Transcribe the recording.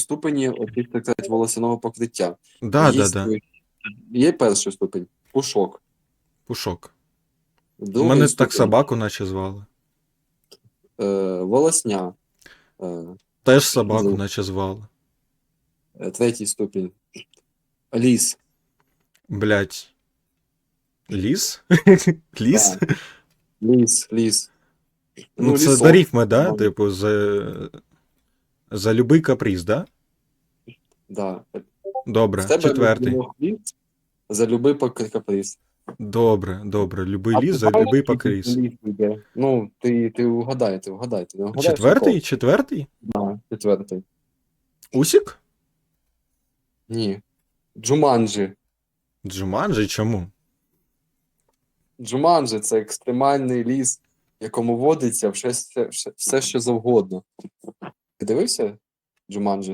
ступені, оті, так сказати, волосяного покриття. Да, є, да, да. є перший ступень пушок. Пушок. У Другий мене ступень, так собаку наче звали. Е, волосня. Е, Теж собаку Ну. наче звали. е, третій ступінь. Ліс. Блять. Ліс? Ліс? Ліс, ліс. Ну, це лісок. рифми, да? Ну. Типу, за, за любий каприз, да? Да. Добре, В тебе четвертий. ліс за любий пок- каприз. Добре, добре. Любий А ліс за буває, любий який покріз. ліс йде? Ну, ти, ти угадай, ти угадай. Ти не вгадаєш, Четвертий? Четвертий? якого? Да, четвертий. Усік? Ні. Джуманджі. Джуманджі чому? Джуманджі це екстремальний ліс, в якому водиться все, все, все що завгодно. Ти дивився Джуманджі?